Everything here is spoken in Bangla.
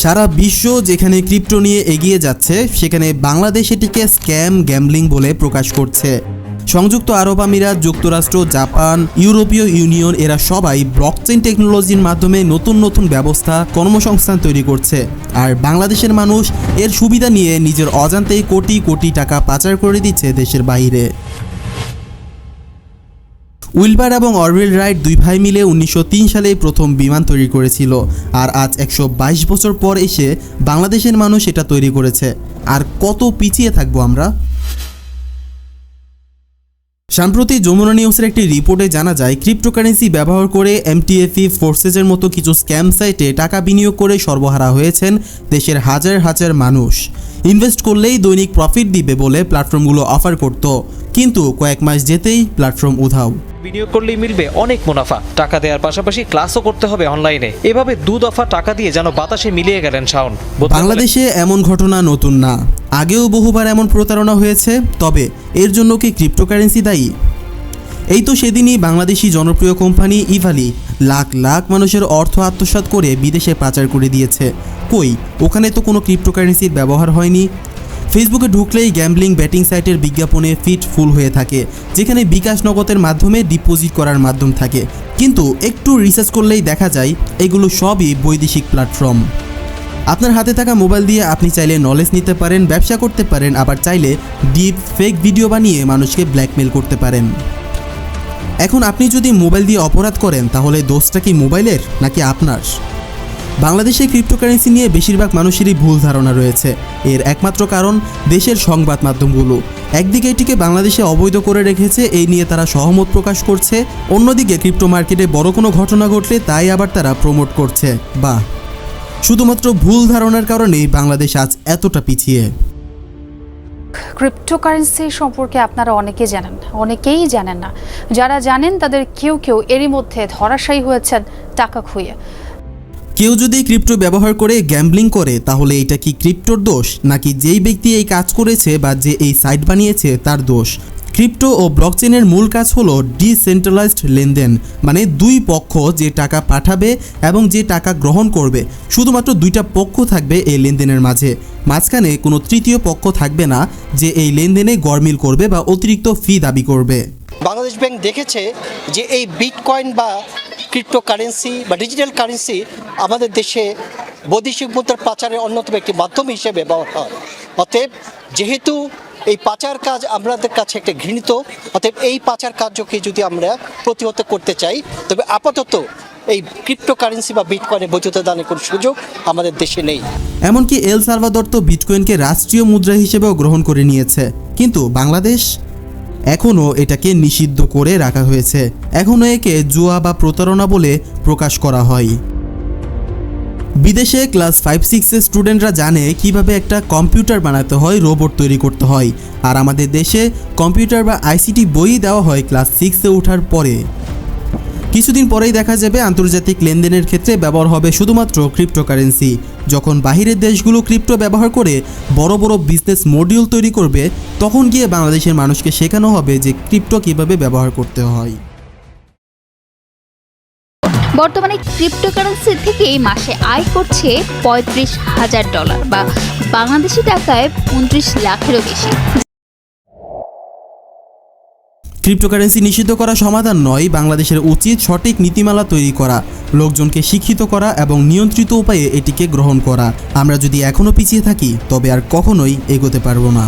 সারা বিশ্ব যেখানে ক্রিপ্টো নিয়ে এগিয়ে যাচ্ছে, সেখানে বাংলাদেশ এটিকে স্ক্যাম গ্যাম্বলিং বলে প্রকাশ করছে। সংযুক্ত আরব আমিরাত, যুক্তরাষ্ট্র, জাপান, ইউরোপীয় ইউনিয়ন, এরা সবাই ব্লকচেন টেকনোলজির মাধ্যমে নতুন নতুন ব্যবস্থা, কর্মসংস্থান তৈরি করছে। আর বাংলাদেশের মানুষ এর সুবিধা নিয়ে নিজের অজান্তেই কোটি কোটি টাকা পাচার করে দিচ্ছে দেশের বাইরে। উইলবার এবং অরওয়েল রাইট দুই ভাই মিলে উনিশশো সালে প্রথম বিমান তৈরি করেছিল, আর আজ একশো বাইশ বছর পর এসে বাংলাদেশের মানুষ এটা তৈরি করেছে। আর কত পিছিয়ে থাকব আমরা? সম্প্রতি যমুনা নিউজের একটি রিপোর্টে জানা যায়, ক্রিপ্টোকারেন্সি ব্যবহার করে এমটিএফি ফোর্সেসের মতো কিছু স্ক্যাম সাইটে টাকা বিনিয়োগ করে সর্বহারা হয়েছেন দেশের হাজার হাজার মানুষ। ইনভেস্ট করলেই দৈনিক প্রফিট দিবে বলে প্ল্যাটফর্মগুলো অফার করত। কিন্তু কয়েক মাস যেতেই প্ল্যাটফর্ম উধাও। বিনিয়োগ করলেই মিলবে অনেক মুনাফা। টাকা দেওয়ার পাশাপাশি ক্লাসও করতে হবে অনলাইনে। এভাবে দু দফা টাকা দিয়ে যেন বাতাসে মিলিয়ে গেলেন শাওন। বাংলাদেশে এমন ঘটনা নতুন না। আগেও বহুবার এমন প্রতারণা হয়েছে তবে এর জন্য কি ক্রিপ্টোকারেন্সি দায়ী? এই তো সেদিনই বাংলাদেশি জনপ্রিয় কোম্পানি ইভালি লাখ লাখ মানুষের অর্থ আত্মসাৎ করে বিদেশে পাচার করে দিয়েছে। কই, ওখানে তো কোনো ক্রিপ্টোকারেন্সির ব্যবহার হয়নি? ফেসবুকে ঢুকলেই গ্যাম্বলিং ব্যাটিং সাইটের বিজ্ঞাপনে ফিট ফুল হয়ে থাকে, যেখানে বিকাশ নগদের মাধ্যমে ডিপোজিট করার মাধ্যম থাকে। কিন্তু একটু রিসার্চ করলেই দেখা যায়, এগুলো সবই বৈদেশিক প্ল্যাটফর্ম আপনার হাতে থাকা মোবাইল দিয়ে আপনি চাইলে নলেজ নিতে পারেন, ব্যবসা করতে পারেন, আবার চাইলে ডিপ ফেক ভিডিও বানিয়ে মানুষকে ব্ল্যাকমেল করতে পারেন। এখন আপনি যদি মোবাইল দিয়ে অপরাধ করেন, তাহলে দোষটা কি মোবাইলের নাকি আপনার? বাংলাদেশে ক্রিপ্টোকারেন্সি নিয়ে বেশিরভাগ মানুষেরই ভুল ধারণা রয়েছে। এর একমাত্র কারণ দেশের সংবাদ মাধ্যমগুলো। একদিকে এটিকে বাংলাদেশে অবৈধ করে রেখেছে, এই নিয়ে তারা সহমত প্রকাশ করছে। অন্যদিকে ক্রিপ্টো মার্কেটে বড় কোনো ঘটনা ঘটলে তাই আবার তারা প্রমোট করছে। বাহ! শুধুমাত্র ভুল ধারণার কারণেই বাংলাদেশ আজ এতটা পিছিয়ে। ক্রিপ্টোকারেন্সি সম্পর্কে আপনারা অনেকে জানেন অনেকেই জানেন না। যারা জানেন, তাদের কেউ কেউ এরই মধ্যে ধরাশায়ী হয়েছেন টাকা খুইয়ে। কেউ যদি ক্রিপ্টো ব্যবহার করে গ্যাম্বলিং করে, তাহলে এটা কি ক্রিপ্টোর দোষ? নাকি যেই ব্যক্তি এই কাজ করেছে বা যে এই সাইট বানিয়েছে, তার দোষ? ক্রিপ্টো ও ব্লকচেনের মূল কাজ হলো ডিসেন্ট্রালাইজড লেনদেন মানে দুই পক্ষ যে টাকা পাঠাবে এবং যে টাকা গ্রহণ করবে। শুধুমাত্র দুইটা পক্ষ থাকবে এই লেনদেনের মাঝে। মাঝখানে কোনো তৃতীয় পক্ষ থাকবে না যে এই লেনদেনে গরমিল করবে বা অতিরিক্ত ফি দাবি করবে। বাংলাদেশ ব্যাংক দেখেছে যে এই বিটকয়েন বা ক্রিপ্টো কারেন্সি বা ডিজিটাল কারেন্সি আমাদের দেশে বৈদেশিক মুদ্রার পাচারের অন্যতম একটি মাধ্যম হিসেবে ব্যবহার হয়। অতএব যেহেতু এই পাচার কাজ আমাদের কাছে একটা ঘৃণিত, অতএব এই পাচার কার্যকে যদি আমরা প্রতিহত করতে চাই, তবে আপাতত এই ক্রিপ্টো কারেন্সি বা বিটকয়েনের বৈধতা দানের কোনো সুযোগ আমাদের দেশে নেই। এমনকি এল সালভাদর তো বিটকয়েনকে রাষ্ট্রীয় মুদ্রা হিসেবেও গ্রহণ করে নিয়েছে। কিন্তু বাংলাদেশ এখনও এটাকে নিষিদ্ধ করে রাখা হয়েছে। এখনও একে জুয়া বা প্রতারণা বলে প্রকাশ করা হয়। বিদেশে ক্লাস ফাইভ সিক্সের স্টুডেন্টরা জানে কীভাবে একটা কম্পিউটার বানাতে হয়, রোবট তৈরি করতে হয়। আর আমাদের দেশে কম্পিউটার বা আইসিটি বই দেওয়া হয় ক্লাস সিক্সে ওঠার পরে। কিছুদিন পরেই দেখা যাবে আন্তর্জাতিক লেনদেনের ক্ষেত্রে ব্যবহার হবে শুধুমাত্র ক্রিপ্টোকারেন্সি। যখন বাহিরের দেশগুলো ক্রিপ্টো ব্যবহার করে বড় বড় বিজনেস মডিউল তৈরি করবে, তখন গিয়ে বাংলাদেশের মানুষকে শেখানো হবে যে ক্রিপ্টো কীভাবে ব্যবহার করতে হয়। বর্তমানে ক্রিপ্টোকারেন্সি থেকে মাসে আয় করছে পঁয়ত্রিশ হাজার ডলার বা বাংলাদেশি টাকায় উনত্রিশ লাখেরও বেশি। ক্রিপ্টোকারেন্সি নিষিদ্ধ করা সমাধান নয়, বাংলাদেশের উচিত সঠিক নীতিমালা তৈরি করা, লোকজনকে শিক্ষিত করা এবং নিয়ন্ত্রিত উপায়ে এটিকে গ্রহণ করা। আমরা যদি এখনও পিছিয়ে থাকি, তবে আর কখনোই এগোতে পারব না।